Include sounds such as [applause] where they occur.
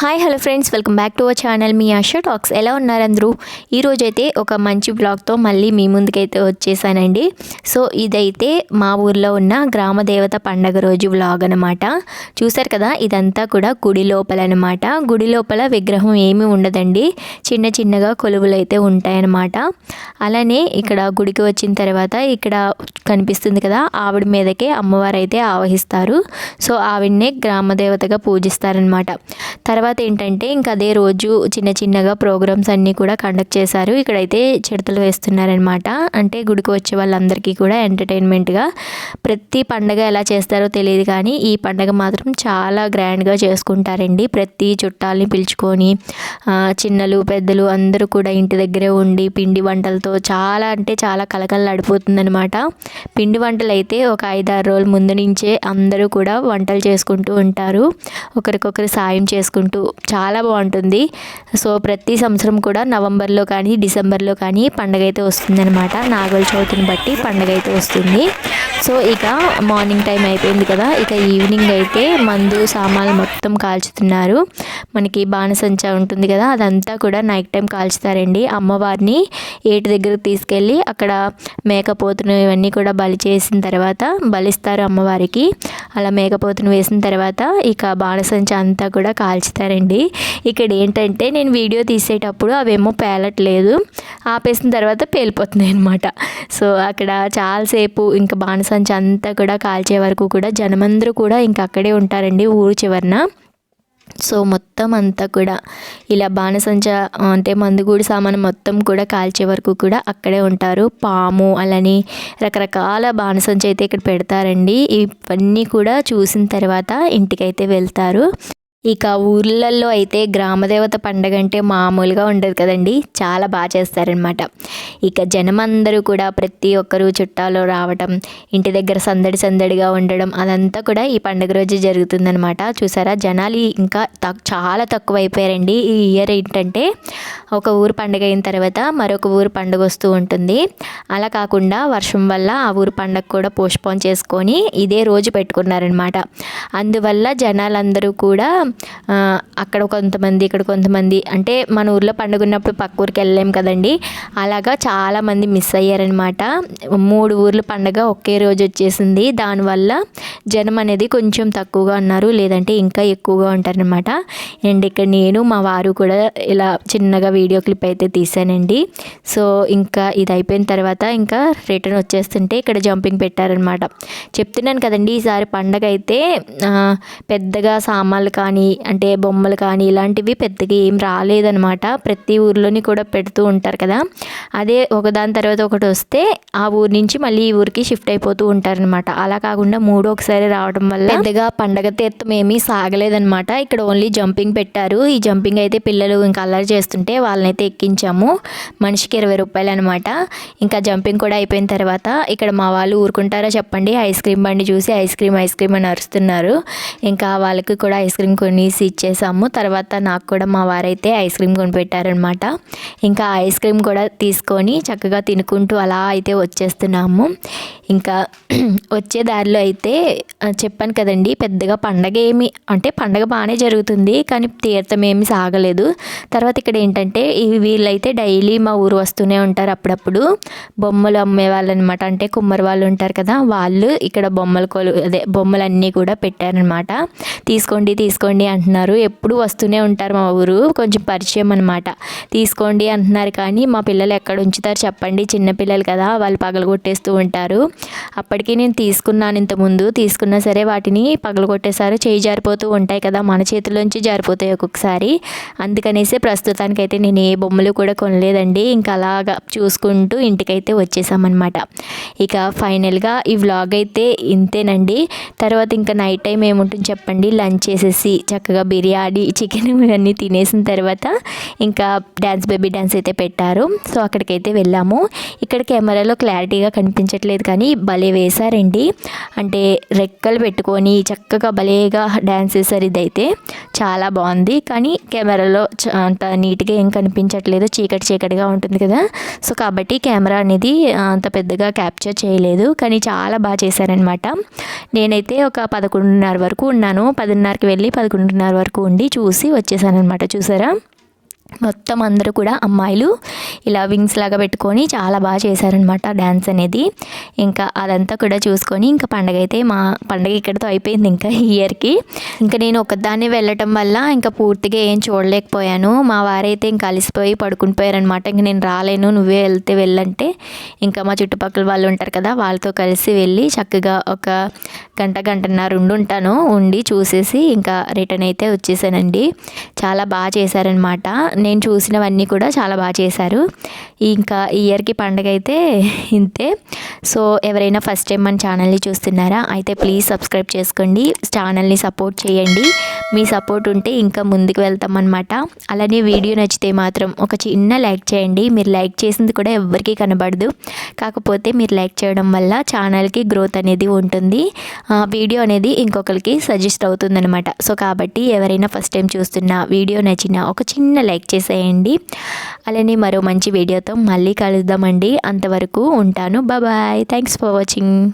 Hi hello friends welcome back to our channel me Asha talks ఎలా ఉన్నారు అందరూ? ఈరోజు అయితే ఒక మంచి బ్లాగ్తో మళ్ళీ మీ ముందుకైతే వచ్చేసానండి. సో ఇదైతే మా ఊర్లో ఉన్న గ్రామ దేవత పండగ రోజు వ్లాగ్ అనమాట చూసారు కదా ఇదంతా కూడా గుడి లోపల అనమాట గుడి లోపల విగ్రహం ఏమీ ఉండదండి. చిన్న చిన్నగా కొలువులు అయితే ఉంటాయన్నమాట. అలానే ఇక్కడ గుడికి వచ్చిన తర్వాత ఇక్కడ కనిపిస్తుంది కదా ఆవిడ మీదకే అమ్మవారు అయితే ఆవహిస్తారు. సో ఆవిడనే గ్రామదేవతగా పూజిస్తారనమాట తర్వాత తర్వాత ఏంటంటే ఇంకా అదే రోజు చిన్న చిన్నగా ప్రోగ్రామ్స్ అన్నీ కూడా కండక్ట్ చేశారు. ఇక్కడైతే చిడతలు వేస్తున్నారనమాట అంటే గుడికి వచ్చే వాళ్ళందరికీ కూడా ఎంటర్టైన్మెంట్గా ప్రతి పండగ ఎలా చేస్తారో తెలియదు కానీ ఈ పండగ మాత్రం చాలా గ్రాండ్గా చేసుకుంటారండి. ప్రతి చుట్టాలని పిలుచుకొని చిన్నలు పెద్దలు అందరూ కూడా ఇంటి దగ్గరే ఉండి పిండి వంటలతో చాలా అంటే చాలా కలకలలాడిపోతుందనమాట పిండి వంటలు అయితే ఒక ఐదారు రోజుల ముందు నుంచే అందరూ కూడా వంటలు చేసుకుంటూ ఉంటారు. ఒకరికొకరు సాయం చేసుకుంటూ చాలా బాగుంటుంది. సో ప్రతి సంవత్సరం కూడా నవంబర్లో కానీ డిసెంబర్లో కానీ పండగ అయితే వస్తుందన్నమాట. నాగుల చవితిని బట్టి పండగ అయితే వస్తుంది. సో ఇక మార్నింగ్ టైం అయిపోయింది కదా ఇక ఈవినింగ్ అయితే మందు సామాన్లు మొత్తం కాల్చుతున్నారు. మనకి బాణసంచ ఉంటుంది కదా అదంతా కూడా నైట్ టైం కాల్చుతారండి. అమ్మవారిని ఏటి దగ్గరకు తీసుకెళ్ళి అక్కడ మేకపోతును ఇవన్నీ కూడా బలి చేసిన తర్వాత బలిస్తారు అమ్మవారికి. అలా మేకపోతును వేసిన తర్వాత ఇక బాణసంచ అంతా కూడా కాల్చుతారండి ఇక్కడ ఏంటంటే నేను వీడియో తీసేటప్పుడు అవేమో పేలట్లేదు. ఆపేసిన తర్వాత పేలిపోతున్నాయి అనమాట సో అక్కడ చాలాసేపు ఇంకా బాణసంచి అంతా కూడా కాల్చే వరకు కూడా జనమందరూ కూడా ఇంకా అక్కడే ఉంటారండి ఊరు చివరన. సో మొత్తం అంతా కూడా ఇలా బాణసంచ అంటే మందుగూడి సామాను మొత్తం కూడా కాల్చే వరకు కూడా అక్కడే ఉంటారు. పాము అలాని రకరకాల బాణసంచ అయితే ఇక్కడ పెడతారండి. ఇవన్నీ కూడా చూసిన తర్వాత ఇంటికైతే వెళ్తారు. ఇక ఊర్లలో అయితే గ్రామదేవత పండగ అంటే మామూలుగా ఉండదు కదండి. చాలా బాగా చేస్తారనమాట ఇక జనమందరూ కూడా ప్రతి ఒక్కరూ చుట్టాలు రావటం ఇంటి దగ్గర సందడి సందడిగా ఉండడం అదంతా కూడా ఈ పండగ రోజు జరుగుతుందనమాట చూసారా? జనాలు ఇంకా తక్- చాలా తక్కువ అయిపోయారండి ఈ ఇయర్ ఏంటంటే ఒక ఊరు పండగ అయిన తర్వాత మరొక ఊరు పండుగ వస్తూ ఉంటుంది. అలా కాకుండా వర్షం వల్ల ఆ ఊరు పండగ కూడా పోస్ట్పోన్ చేసుకొని ఇదే రోజు పెట్టుకున్నారనమాట అందువల్ల జనాలందరూ కూడా అక్కడ కొంతమంది ఇక్కడ కొంతమంది. అంటే మన ఊర్లో పండుగ ఉన్నప్పుడు పక్క ఊరికి వెళ్ళలేం కదండి. అలాగా చాలామంది మిస్ అయ్యారనమాట మూడు ఊర్ల పండుగ ఒకే రోజు వచ్చేసింది. దానివల్ల జనం అనేది కొంచెం తక్కువగా ఉన్నారు లేదంటే ఇంకా ఎక్కువగా ఉంటారనమాట అండ్ ఇక్కడ నేను మా వారు కూడా ఇలా చిన్నగా వీడియో క్లిప్ అయితే తీసానండి సో ఇంకా ఇది అయిపోయిన తర్వాత ఇంకా రిటర్న్ వచ్చేస్తుంటే ఇక్కడ జంపింగ్ పెట్టారనమాట చెప్తున్నాను కదండి ఈసారి పండగ అయితే పెద్దగా సామాన్లు కానీ అంటే బొమ్మలు కానీ ఇలాంటివి పెద్దగా ఏం రాలేదనమాట ప్రతి ఊర్లోని కూడా పెడుతూ ఉంటారు కదా. అదే ఒకదాని తర్వాత ఒకటి వస్తే ఆ ఊరి నుంచి మళ్ళీ ఈ ఊరికి షిఫ్ట్ అయిపోతూ ఉంటారనమాట అలా కాకుండా మూడు ఒకసారి రావడం వల్ల పెద్దగా పండగ తీర్థం ఏమీ సాగలేదనమాట ఇక్కడ ఓన్లీ జంపింగ్ పెట్టారు. ఈ జంపింగ్ అయితే పిల్లలు ఇంకా అల్లరి చేస్తుంటే వాళ్ళనైతే ఎక్కించాము. మనిషికి ఇరవై రూపాయలు అనమాట ఇంకా జంపింగ్ కూడా అయిపోయిన తర్వాత ఇక్కడ మా వాళ్ళు ఊరుకుంటారా చెప్పండి. ఐస్ క్రీమ్ బండి చూసి ఐస్ క్రీమ్ ఐస్ క్రీమ్ అని అరుస్తున్నారు. ఇంకా వాళ్ళకి కూడా ఐస్ క్రీమ్ కొనేసి ఇచ్చేసాము తర్వాత నాకు కూడా మా వారైతే ఐస్ క్రీమ్ కొనిపెట్టారనమాట ఇంకా ఐస్ క్రీమ్ కూడా తీసుకొని చక్కగా తినుకుంటూ అలా అయితే వచ్చేస్తున్నాము. ఇంకా [clears throat] వచ్చే దారిలో అయితే చెప్పాను కదండి పెద్దగా పండగ ఏమి అంటే పండగ బాగానే జరుగుతుంది కానీ తీర్థం ఏమి సాగలేదు. తర్వాత ఇక్కడ ఏంటంటే వీళ్ళైతే డైలీ మా ఊరు వస్తూనే ఉంటారు అప్పుడప్పుడు. బొమ్మలు అమ్మే వాళ్ళు అనమాట అంటే కుమ్మరి వాళ్ళు ఉంటారు కదా వాళ్ళు ఇక్కడ బొమ్మలు కొలు అదే బొమ్మలన్నీ కూడా పెట్టారనమాట తీసుకోండి తీసుకోండి అంటున్నారు. ఎప్పుడు వస్తూనే ఉంటారు మా ఊరు. కొంచెం పరిచయం అనమాట తీసుకోండి అంటున్నారు కానీ మా పిల్లలు ఎక్కడ ఉంచుతారు చెప్పండి. చిన్నపిల్లలు కదా వాళ్ళు పగలగొట్టేస్తూ ఉంటారు. అప్పటికి నేను తీసుకున్నాను ఇంతకుముందు తీసుకున్నా సరే వాటిని పగలగొట్టేసారు చేయి జారిపోతూ ఉంటాయి కదా మన చేతిలోంచి జారిపోతాయి ఒక్కొక్కసారి. అందుకనేసి ప్రస్తుతానికైతే నేను ఏ బొమ్మలు కూడా కొనలేదండి. ఇంకా అలాగా చూసుకుంటూ ఇంటికైతే వచ్చేసామన్నమాట. ఇక ఫైనల్గా ఈ వ్లాగ్ అయితే ఇంతేనండి. తర్వాత ఇంకా నైట్ టైం ఏముంటుంది చెప్పండి. లంచ్ చేసేసి చక్కగా బిర్యానీ చికెన్ ఇవన్నీ తినేసిన తర్వాత ఇంకా డ్యాన్స్ బేబీ డ్యాన్స్ అయితే పెట్టారు. సో అక్కడికైతే వెళ్ళాము. ఇక్కడ కెమెరాలో క్లారిటీగా కనిపించట్లేదు కానీ భలే వేశారండి. అంటే రెక్కలు పెట్టుకొని చక్కగా భలేగా డ్యాన్స్ వేశారు ఇదైతే. చాలా బాగుంది. కానీ కెమెరాలో అంత నీట్గా ఏం కనిపించట్లేదు. చీకటి చీకటిగా ఉంటుంది కదా. సో కాబట్టి కెమెరా అనేది అంత పెద్దగా క్యాప్చర్ చేయలేదు. కానీ చాలా బాగా చేశారనమాట నేనైతే ఒక పదకొండున్నర వరకు ఉన్నాను. పదిన్నరకి వెళ్ళి పదకొండు పదకొండున్నర వరకు ఉండి చూసి వచ్చేసాను అనమాట చూసారా? మొత్తం అందరూ కూడా అమ్మాయిలు ఇలా వింగ్స్ లాగా పెట్టుకొని చాలా బాగా చేశారనమాట డ్యాన్స్ అనేది. ఇంకా అదంతా కూడా చూసుకొని ఇంకా పండగ అయితే మా పండగ ఇక్కడితో అయిపోయింది ఇంకా ఈ ఇయర్కి ఇంకా నేను ఒకదాన్ని వెళ్ళటం వల్ల ఇంకా పూర్తిగా ఏం చూడలేకపోయాను. మా వారైతే ఇంకా అలసిపోయి పడుకుని పోయారనమాట ఇంక నేను రాలేను నువ్వే వెళ్తే వెళ్ళంటే. ఇంకా మా చుట్టుపక్కల వాళ్ళు ఉంటారు కదా వాళ్ళతో కలిసి వెళ్ళి చక్కగా ఒక గంట గంటన్నర ఉండి ఉంటాను. ఉండి చూసేసి ఇంకా రిటర్న్ అయితే వచ్చేసానండి. చాలా బాగా చేశారనమాట నేను చూసినవన్నీ కూడా చాలా బాగా చేశారు. ఇంకా ఇయర్కి పండగ అయితే ఇంతే. సో ఎవరైనా ఫస్ట్ టైం మన ఛానల్ని చూస్తున్నారా అయితే ప్లీజ్ సబ్స్క్రైబ్ చేసుకోండి. ఛానల్ని సపోర్ట్ చేయండి. మీ సపోర్ట్ ఉంటే ఇంకా ముందుకు వెళ్తామన్నమాట అలానే వీడియో నచ్చితే మాత్రం ఒక చిన్న లైక్ చేయండి. మీరు లైక్ చేసింది కూడా ఎవ్వరికీ కనబడదు. కాకపోతే మీరు లైక్ చేయడం వల్ల ఛానల్కి గ్రోత్ అనేది ఉంటుంది. వీడియో అనేది ఇంకొకరికి సజెస్ట్ అవుతుందన్నమాట. సో కాబట్టి ఎవరైనా ఫస్ట్ టైం చూస్తున్నా వీడియో నచ్చిన ఒక చిన్న లైక్ చేసేయండి. అలానే మరో మంచి వీడియోతో మళ్ళీ కలుద్దామండి. అంతవరకు ఉంటాను. బాబాయ్ థ్యాంక్స్ ఫర్ వాచింగ్